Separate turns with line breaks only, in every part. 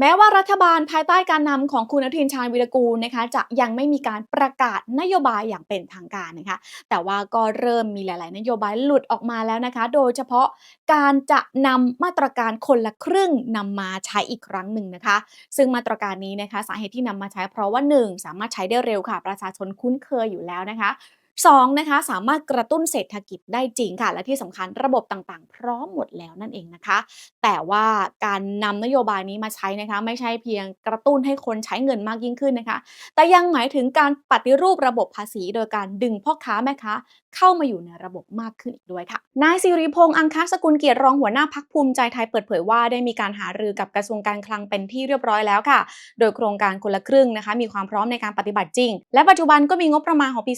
แม้ว่ารัฐบาลภายใต้การนำของคุณอนุทินชาญวิรกูลนะคะ จะยังไม่มีการประกาศนโยบายอย่างเป็นทางการนะคะ แต่ว่าก็เริ่มมีหลาย ๆ นโยบายหลุดออกมาแล้วนะคะ โดยเฉพาะการจะนำมาตรการคนละครึ่งนำมาใช้อีกครั้งหนึ่งนะคะ ซึ่งมาตรการนี้นะคะ สาเหตุที่นำมาใช้เพราะว่า 1 สามารถใช้ได้เร็วค่ะ ประชาชนคุ้นเคยอยู่แล้วนะคะ 2นะคะสามารถกระตุ้นเศรษฐกิจได้จริงค่ะ และที่สำคัญระบบต่างๆ พร้อมหมดแล้วนั่นเองนะคะ แต่ว่าการนำนโยบายนี้มาใช้นะคะ ไม่ใช่เพียงกระตุ้นให้คนใช้เงินมากยิ่งขึ้นนะคะ แต่ยังหมายถึงการปฏิรูประบบภาษี โดยการดึงพ่อค้าแม่ค้าเข้ามาอยู่ในระบบมากขึ้นอีกด้วยค่ะนายสิริพงษ์อังคสกุลเกียรติรองหัวหน้าพักภูมิใจไทยเปิดเผยว่าได้มีการหารือกับกระทรวงการคลังเป็นที่เรียบร้อยแล้วค่ะ โดยโครงการคนละครึ่งนะคะ มีความพร้อมในการปฏิบัติจริง และปัจจุบันก็มีงบประมาณของปี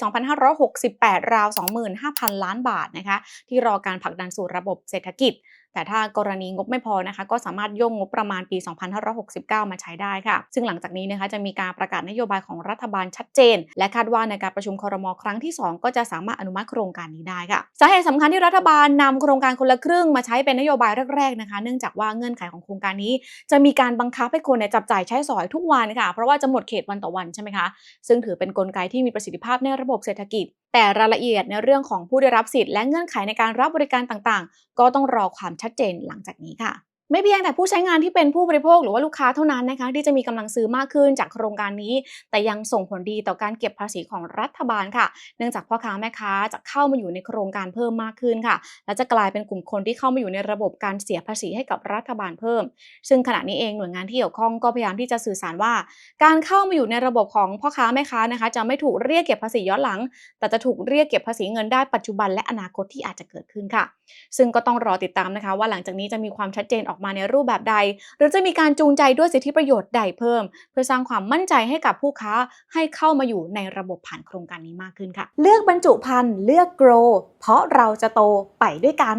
68 ราว 25,000 ล้านบาทนะคะที่รอการผลักดันสู่ระบบเศรษฐกิจ แต่ถ้ากรณีงบไม่พอนะคะก็สามารถโยงงบประมาณปี 2569 มาใช้ได้ค่ะ ซึ่งหลังจากนี้นะคะจะมีการประกาศนโยบายของรัฐบาลชัดเจน และคาดว่าในการประชุมครมครั้งที่ 2 ก็จะสามารถอนุมัติโครงการนี้ได้ค่ะ สาเหตุสำคัญที่รัฐบาลนำโครงการคนละครึ่งมาใช้เป็นนโยบายแรกๆนะคะ เนื่องจากว่าเงื่อนไขของโครงการนี้ จะมีการบังคับให้คนเนี่ยจับจ่ายใช้สอยทุกวันค่ะ เพราะว่าจะหมดเขตวันต่อวันใช่ไหมคะ ซึ่งถือเป็นนกลไกที่มีประสิทธิภาพในระบบเศรษฐกิจ แต่รายละเอียดในเรื่องของผู้ได้รับสิทธิ์และเงื่อนไขในการรับบริการต่างๆ ก็ต้องรอความชัดเจนหลังจากนี้ค่ะ ไม่เพียงแต่ผู้ใช้งานที่เป็นผู้บริโภคหรือว่าลูกค้าเท่านั้นนะคะที่จะมีกำลังซื้อมากขึ้นจากโครงการนี้ แต่ยังส่งผลดีต่อการเก็บภาษีของรัฐบาลค่ะ เนื่องจากพ่อค้าแม่ค้าจะเข้ามาอยู่ในโครงการเพิ่มมากขึ้นค่ะ และจะกลายเป็นกลุ่มคนที่เข้ามาอยู่ในระบบการเสียภาษีให้กับรัฐบาลเพิ่ม ซึ่งขณะนี้เองหน่วยงานที่เกี่ยวข้องก็พยายามที่จะสื่อสารว่า การเข้ามาอยู่ในระบบของพ่อค้าแม่ค้านะคะ จะไม่ถูกเรียกเก็บภาษีย้อนหลัง แต่จะถูกเรียกเก็บภาษีเงินได้ปัจจุบันและอนาคตที่อาจจะเกิดขึ้นค่ะ ซึ่งก็ต้องรอติดตามนะคะ ว่าหลังจากนี้จะมีความชัดเจนออกมาในรูปแบบใด หรือจะมีการจูงใจด้วยสิทธิประโยชน์ใดเพิ่ม เพื่อสร้างความมั่นใจให้กับผู้ค้าให้เข้ามาอยู่ในระบบผ่านโครงการนี้มากขึ้นค่ะ เลือกบรรจุภัณฑ์เลือกโกรเพราะเราจะโตไปด้วยกัน